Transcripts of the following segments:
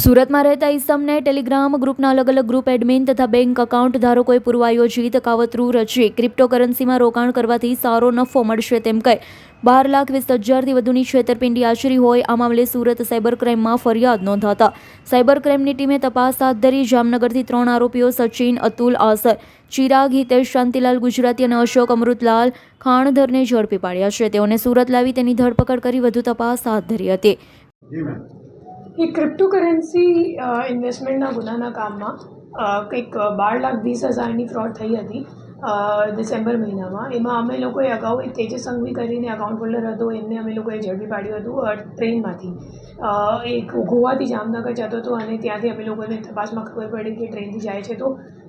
સુરતમાં રહેતા ઈસમને ટેલિગ્રામ ગ્રુપના અલગ અલગ ગ્રુપ એડમિન તથા બેંક એકાઉન્ટ ધારકોએ પૂર્વાયોજિત કાવતરું રચી ક્રિપ્ટોકરન્સીમાં રોકાણ કરવાથી સારો નફો મળશે તેમ કહે. બાર લાખ વીસ હજારથી વધુની છેતરપિંડી આચરી હોય આ મામલે સુરત સાયબર ક્રાઇમમાં ફરિયાદ નોંધાતા. સાયબર ક્રાઇમની ટીમે તપાસ હાથ ધરી જામનગરથી ત્રણ આરોપીઓ સચિન, અતુલ, આસર, ચિરાગ, હિતેશ, શાંતિલાલ ગુજરાતી અને અશોક અમૃતલાલ ખાણધરને ઝડપી પાડ્યા છે. તેઓને સુરત લાવી તેની ધરપકડ કરી વધુ તપાસ હાથ ધરી હતી. એ ક્રિપ્ટોકરન્સી ઇન્વેસ્ટમેન્ટના ગુનાના કામમાં કંઈક બાર લાખ, વીસ હજારની ફ્રોડ થઈ હતી ડિસેમ્બર મહિનામાં. એમાં અમે લોકોએ અગાઉ એક તેજસ સંઘવી કરીને અકાઉન્ટ હોલ્ડર હતો. એમને અમે લોકોએ ઝડપી પાડ્યું હતું ટ્રેનમાંથી એક ગોવાથી જામનગર જતો હતો અને ત્યાંથી અમે લોકોને તપાસમાં ખબર પડી કે ટ્રેનથી જાય છે તો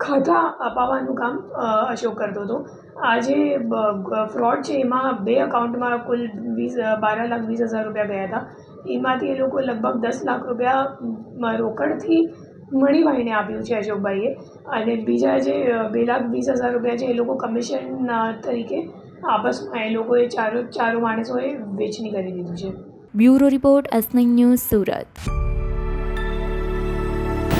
ખાતા અપાવવાનું કામ અશોક કરતો હતો. આ જે ફ્રોડ છે, એમાં બે અકાઉન્ટમાં કુલ વીસ બાર લાખ વીસ હજાર રૂપિયા ગયા હતા. એમાંથી એ લોકો લગભગ દસ લાખ રૂપિયા રોકડથી મણીભાઈને આપ્યું છે અશોકભાઈએ. અને બીજા જે બે લાખ વીસ હજાર રૂપિયા છે, એ લોકો કમિશન તરીકે આપસમાં એ લોકોએ ચારો ચારો માણસોએ વેચણી કરી દીધું છે. બ્યુરો રિપોર્ટ અસનિંગ ન્યૂઝ સુરત.